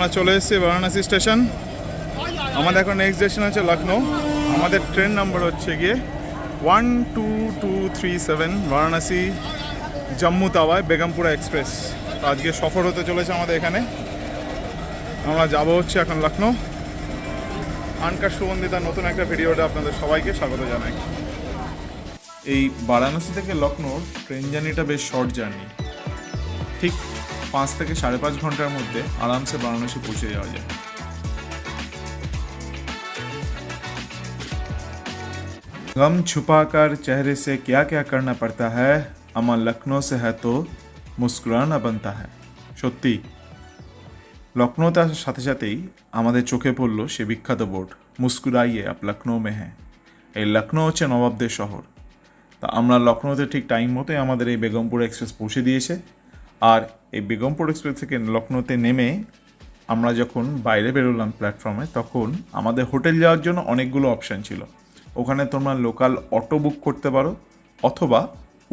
আমরা চলে এসেছি বারাণসী স্টেশন। আমাদের এখন নেক্সট স্টেশন হচ্ছে লখনৌ আমাদের ট্রেন নাম্বার হচ্ছে গিয়ে one two two three seven Varanasi Jammu তাওয়ায় Begampura express আজকে সফর হতে চলেছে আমাদের এখানে। আমরা যাব হচ্ছে এখন লখনৌ আনকার সুগন্ধিতা নতুন একটা ভিডিওটা আপনাদের সবাইকে স্বাগত জানাই। এই বারাণসী থেকে লখনৌ ট্রেন জার্নিটা বেশ শর্ট জার্নি ঠিক পাঁচ থেকে সাড়ে পাঁচ ঘন্টার মধ্যে আরামসে বারাণসী পৌঁছে যাওয়া যায় गम छुपाकर चेहरे से क्या क्या करना पड़ता है আমার লখনৌ সে হ্যাঁ তো মুস্কুরানা বানতা হ্যাঁ সত্যি লখনৌতে আসার সাথে সাথেই আমাদের চোখে পড়লো সে বিখ্যাত বোর্ড মুস্কুরাইয়ে আপ লখনৌ মে হ্যাঁ এই লখনৌ হচ্ছে নবাবদের শহর তা আমরা লখনৌতে ঠিক টাইম মতোই আমাদের এই বেগমপুর এক্সপ্রেস পৌঁছে দিয়েছে আর এই বেগমপুর এক্সপ্রেস থেকে লখনৌতে নেমে আমরা যখন বাইরে বেরোলাম প্ল্যাটফর্মে তখন আমাদের হোটেল যাওয়ার জন্য অনেকগুলো অপশান ছিল। ওখানে তোমরা লোকাল অটো বুক করতে পারো, অথবা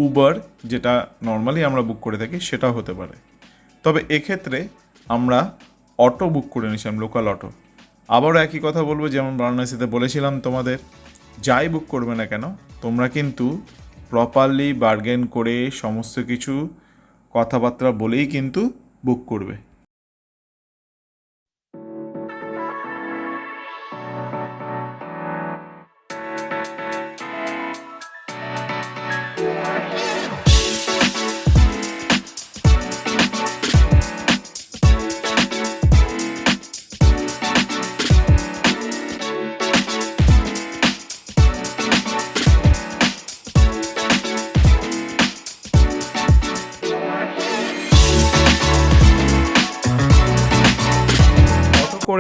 উবার যেটা নর্মালি আমরা বুক করে থাকি, সেটাও হতে পারে। তবে এক্ষেত্রে আমরা অটো বুক করে নিয়েছিলাম লোকাল অটো আবারও একই কথা বলব, যেমন বারাণসীতে বলেছিলাম তোমাদের, যাই বুক করবে না কেন, তোমরা কিন্তু প্রপারলি বার্গেন করে সমস্ত কিছু কথাবার্তা বলেই কিন্তু বুক করবে।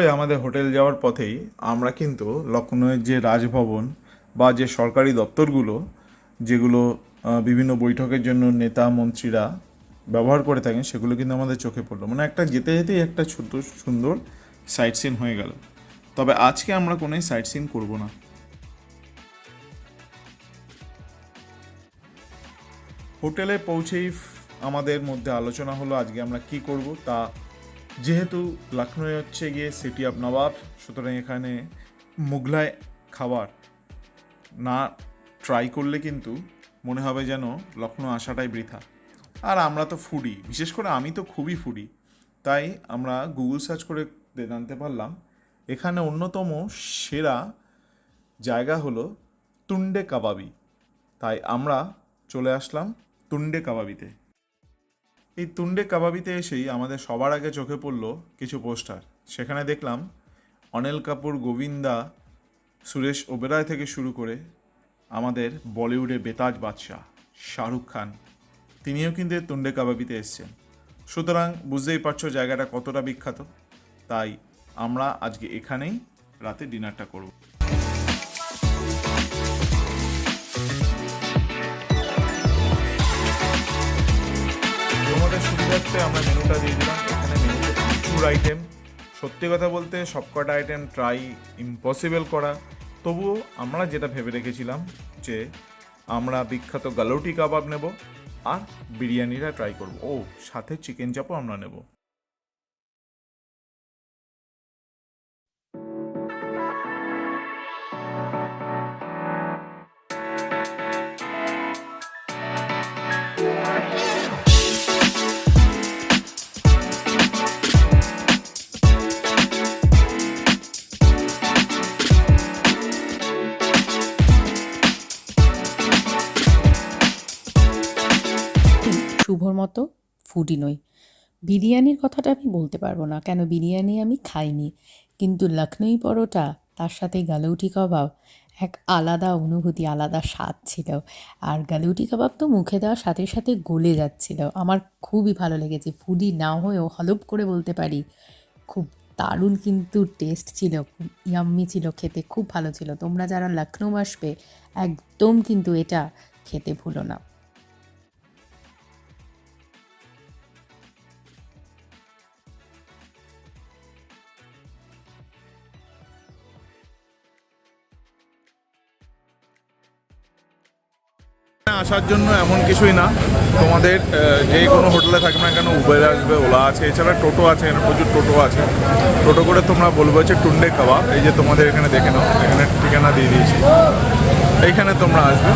অটো আমাদের হোটেল যাওয়ার পথেই আমরা কিন্তু লখনৌয়ের যে রাজভবন বা যে সরকারি দপ্তরগুলো, যেগুলো বিভিন্ন বৈঠকের জন্য নেতা, মন্ত্রীরা ব্যবহার করে থাকেন, সেগুলো কিন্তু আমাদের চোখে পড়ল। মানে একটা যেতে যেতেই একটা ছোট, সুন্দর সাইট সিন হয়ে গেল। তবে আজকে আমরা কোনোই সাইট সিন করব না। হোটেলে পৌঁছেই আমাদের মধ্যে আলোচনা হলো, আজকে আমরা কি করব তা যেহেতু লখনৌ হচ্ছে গিয়ে সিটি অফ নবাব সুতরাং এখানে মুঘলাই খাবার না ট্রাই করলে কিন্তু মনে হবে যেন লখনৌ আসাটাই বৃথা। আর আমরা তো ফুডি বিশেষ করে আমি তো খুবই ফুডি তাই আমরা গুগল সার্চ করে জানতে পারলাম। এখানে অন্যতম সেরা জায়গা হলো তুন্ডে কাবাবি। তাই আমরা চলে আসলাম তুন্ডে কাবাবিতে। এই তুন্ডে কাবাবিতে এসেই আমাদের সবার আগে চোখে পড়ল কিছু পোস্টার। সেখানে দেখলাম অনিল কাপুর, গোবিন্দা, সুরেশ ওবেরায় থেকে শুরু করে আমাদের বলিউডে বেতাজ বাদশাহ, শাহরুখ খান, তিনিও কিন্তু তুন্ডে কাবাবিতে এসছেন। সুতরাং বুঝতেই পারছ জায়গাটা কতটা বিখ্যাত। তাই আমরা আজকে এখানেই রাতে ডিনারটা করব। সুবিধার্থে আমরা মেনুটা দিয়ে দিলাম। এখানে মেনুতে প্রচুর আইটেম সত্যি কথা বলতে, সবকটা আইটেম ট্রাই ইম্পসিবল করা। তবুও আমরা যেটা ভেবে রেখেছিলাম যে, আমরা বিখ্যাত গালোটি কাবাব নেব আর বিরিয়ানিটা ট্রাই করব। ও, সাথে চিকেন চাপও আমরা নেব। মতো ফুডি নই। বিরিয়ানির কথাটা আমি বলতে পারব না, কেন বিরিয়ানি আমি খাইনি। কিন্তু লখনৌ পরোটা, তার সাথে গালৌটি কাবাব, এক আলাদা অনুভূতি, আলাদা স্বাদ ছিল। আর গালৌটি কাবাব তো মুখে দেওয়ার সাথে সাথে গলে যাচ্ছিল। আমার খুবই ভালো লেগেছে ফুডি না হয়েও হলপ করে বলতে পারি। খুব দারুণ কিন্তু টেস্ট ছিল, খুব ইয়াম্মি ছিল খেতে, খুব ভালো ছিল। তোমরা যারা লখনৌ আসবে, একদম কিন্তু এটা খেতে ভুলো না। আসার জন্য এমন কিছুই না। তোমাদের যে কোনো হোটেলে থাকবে না কেন উবের আসবে ওলা আছে, এছাড়া টোটো আছে, এখানে প্রচুর টোটো আছে। টোটো করে তোমরা বলব হচ্ছে টুন্ডে কাবাব, এই যে তোমাদের এখানে দেখে নাও, এখানে ঠিকানা দিয়ে দিয়েছি। এইখানে তোমরা আসবে।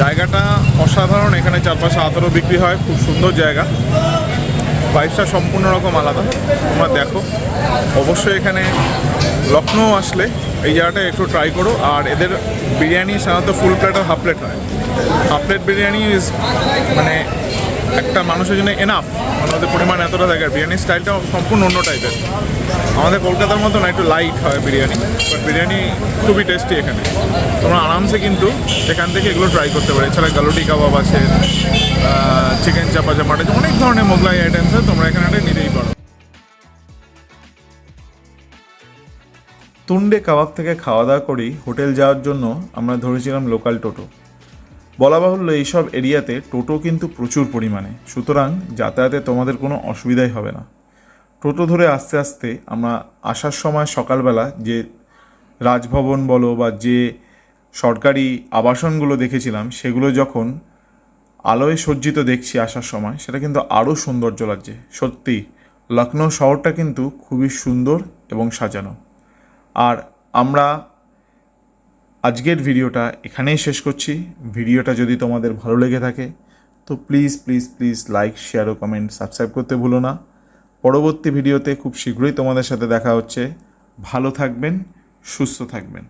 জায়গাটা অসাধারণ, এখানে চারপাশে আতরও বিক্রি হয়, খুব সুন্দর জায়গা। ভাইবসটা সম্পূর্ণ রকম আলাদা। তোমরা দেখো। অবশ্যই এখানে লখনৌ আসলে এই জায়গাটা একটু ট্রাই করো। আর এদের বিরিয়ানি সাধারণত ফুল প্লেট আর হাফ প্লেট হয়। হাফ প্লেট বিরিয়ানি ইজ মানে একটা মানুষের জন্য এনাফ আমাদের পরিমাণ এতটা থাকে, আর বিরিয়ানির স্টাইলটা সম্পূর্ণ অন্য টাইপের আমাদের কলকাতার মতো না একটু লাইট হয় বিরিয়ানি বাট বিরিয়ানি খুবই টেস্টি এখানে। তোমরা আরামসে কিন্তু এখান থেকে এগুলো ট্রাই করতে পারো। এছাড়া গালুটি কাবাব আছে চিকেন চাপা চাপা আছে অনেক ধরনের মোগলাই আইটেমস তোমরা এখানে নিতেই পারো। তুন্ডে কাবাব থেকে খাওয়া দাওয়া করেই হোটেল যাওয়ার জন্য আমরা ধরেছিলাম লোকাল টোটো বলা বাহুল্য এইসব এরিয়াতে টোটো কিন্তু প্রচুর পরিমাণে। সুতরাং যাতায়াতে তোমাদের কোনো অসুবিধাই হবে না। টোটো ধরে আস্তে আস্তে আমরা আসার সময় সকালবেলা যে রাজভবন বলো বা যে সরকারি আবাসনগুলো দেখেছিলাম, সেগুলো যখন আলোয় সজ্জিত দেখছি আসার সময়, সেটা কিন্তু আরও সৌন্দর্য লাগছে। সত্যি লখনৌ শহরটা কিন্তু খুবই সুন্দর এবং সাজানো। আর আমরা আজকের ভিডিওটা এখানেই শেষ করছি। ভিডিওটা যদি তোমাদের ভালো লেগে থাকে, তো please please please like share O comment subscribe করতে ভুলো না। পরবর্তী ভিডিওতে খুব শীঘ্রই তোমাদের সাথে দেখা হচ্ছে। ভালো থাকবেন, সুস্থ থাকবেন।